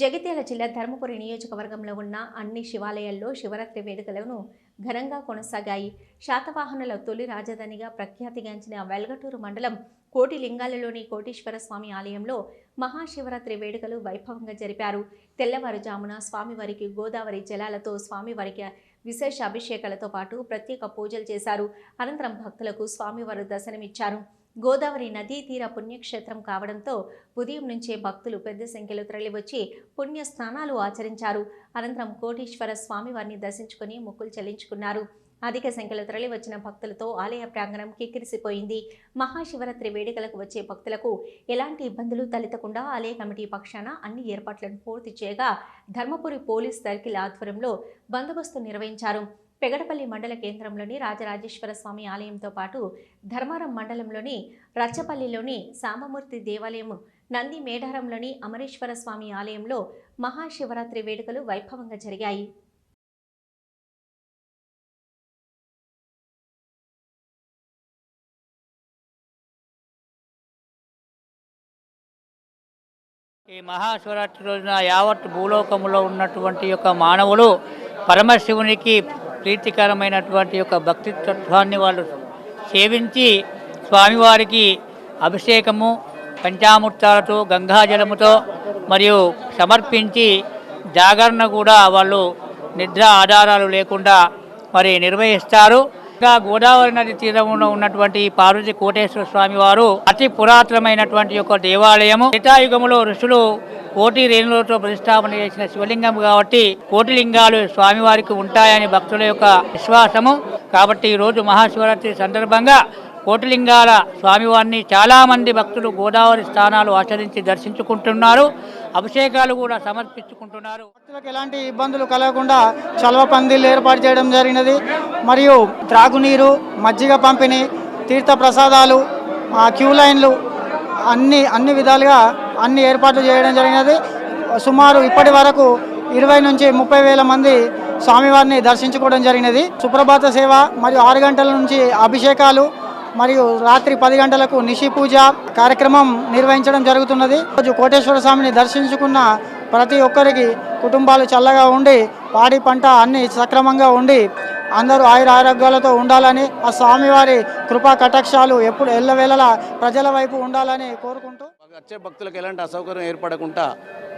జగిత్యాల జిల్లా ధర్మపురి నియోజకవర్గంలో ఉన్న అన్ని శివాలయాల్లో శివరాత్రి వేడుకలను ఘనంగా కొనసాగాయి. శాతవాహనుల తొలి రాజధానిగా ప్రఖ్యాతిగాంచిన వెల్గటూరు మండలం కోటి లింగాలలోని కోటీశ్వర స్వామి ఆలయంలో మహాశివరాత్రి వేడుకలు వైభవంగా జరిపారు. తెల్లవారుజామున స్వామివారికి గోదావరి జలాలతో స్వామివారికి విశేష అభిషేకాలతో పాటు ప్రత్యేక పూజలు చేశారు. అనంతరం భక్తులకు స్వామివారు దర్శనమిచ్చారు. గోదావరి నదీ తీర పుణ్యక్షేత్రం కావడంతో ఉదయం నుంచే భక్తులు పెద్ద సంఖ్యలో తరలివచ్చి పుణ్య స్నానాలు ఆచరించారు. అనంతరం కోటీశ్వర స్వామివారిని దర్శించుకుని మొక్కులు చెల్లించుకున్నారు. అధిక సంఖ్యలో తరలివచ్చిన భక్తులతో ఆలయ ప్రాంగణం కిక్కిరిసిపోయింది. మహాశివరాత్రి వేడుకలకు వచ్చే భక్తులకు ఎలాంటి ఇబ్బందులు తలెత్తకుండా ఆలయ కమిటీ పక్షాన అన్ని ఏర్పాట్లను పూర్తి చేయగా ధర్మపురి పోలీస్ సర్కిల్ ఆధ్వర్యంలో బందోబస్తు నిర్వహించారు. పెగడపల్లి మండల కేంద్రంలోని రాజరాజేశ్వర స్వామి ఆలయంతో పాటు ధర్మారం మండలంలోని రచ్చపల్లిలోని సాంబమూర్తి దేవాలయం నంది మేడారంలోని అమరేశ్వర స్వామి ఆలయంలో మహాశివరాత్రి వేడుకలు వైభవంగా జరిగాయి. ఈ మహాశివరాత్రి రోజున యావత్ భూలోకములో ఉన్నటువంటి యొక్క మానవులు పరమశివునికి ప్రీతికరమైనటువంటి యొక్క భక్తి తత్వాన్ని వాళ్ళు సేవించి స్వామివారికి అభిషేకము పంచామృతాలతో గంగాజలముతో మరియు సమర్పించి జాగరణ కూడా వాళ్ళు నిద్ర ఆధారాలు లేకుండా మరి నిర్వహిస్తారు. గోదావరి నది తీరంలో ఉన్నటువంటి పార్వతి కోటేశ్వర స్వామి వారు అతి పురాతనమైనటువంటి యొక్క దేవాలయము. త్రేతాయుగములో ఋషులు కోటి రేణులతో ప్రతిష్టాపన చేసిన శివలింగం కాబట్టి కోటి లింగాలు స్వామివారికి ఉంటాయని భక్తుల యొక్క విశ్వాసము. కాబట్టి ఈ రోజు మహాశివరాత్రి సందర్భంగా కోటిలింగాల స్వామివారిని చాలామంది భక్తులు గోదావరి స్థానాలు ఆచరించి దర్శించుకుంటున్నారు. అభిషేకాలు కూడా సమర్పించుకుంటున్నారు. భక్తులకు ఎలాంటి ఇబ్బందులు కలగకుండా చలవ పందిళ్ళు ఏర్పాటు చేయడం జరిగినది. మరియు త్రాగునీరు మజ్జిగ పంపిణీ తీర్థ ప్రసాదాలు క్యూ లైన్లు అన్ని అన్ని విధాలుగా అన్ని ఏర్పాట్లు చేయడం జరిగినది. సుమారు ఇప్పటి వరకు ఇరవై నుంచి ముప్పై వేల మంది స్వామివారిని దర్శించుకోవడం జరిగినది. సుప్రభాత సేవ మరియు ఆరు గంటల నుంచి అభిషేకాలు మరియు రాత్రి పది గంటలకు నిషి పూజ కార్యక్రమం నిర్వహించడం జరుగుతున్నది. రోజు కోటేశ్వర స్వామిని దర్శించుకున్న ప్రతి ఒక్కరికి కుటుంబాలు చల్లగా ఉండి పాడి పంట అన్ని సక్రమంగా ఉండి అందరూ ఆయుర ఆరోగ్యాలతో ఉండాలని ఆ స్వామివారి కృపా కటాక్షాలు ఎప్పుడు ఎల్లవేళలా ప్రజల వైపు ఉండాలని కోరుకుంటూ వచ్చే భక్తులకు ఎలాంటి అసౌకర్యం ఏర్పడకుండా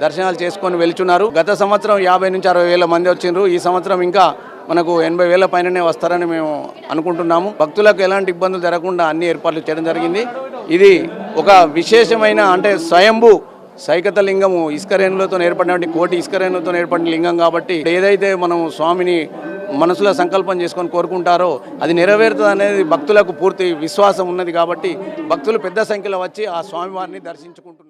దర్శనాలు చేసుకొని వెళ్తున్నారు. గత సంవత్సరం యాభై నుంచి అరవై వేల మంది వచ్చిండ్రు. ఈ సంవత్సరం ఇంకా మనకు ఎనభై వేల పైననే వస్తారని మేము అనుకుంటున్నాము. భక్తులకు ఎలాంటి ఇబ్బందులు జరగకుండా అన్ని ఏర్పాట్లు చేయడం జరిగింది. ఇది ఒక విశేషమైన అంటే స్వయంభూ సైకత లింగము ఇస్కరేణులతో ఏర్పడినటువంటి కోటి ఇస్కరేణులతో ఏర్పడిన లింగం కాబట్టి ఏదైతే మనం స్వామిని మనసులో సంకల్పం చేసుకొని కోరుకుంటారో అది నెరవేరుతుంది అనేది భక్తులకు పూర్తి విశ్వాసం ఉన్నది కాబట్టి భక్తులు పెద్ద సంఖ్యలో వచ్చి ఆ స్వామివారిని దర్శించుకుంటున్నారు.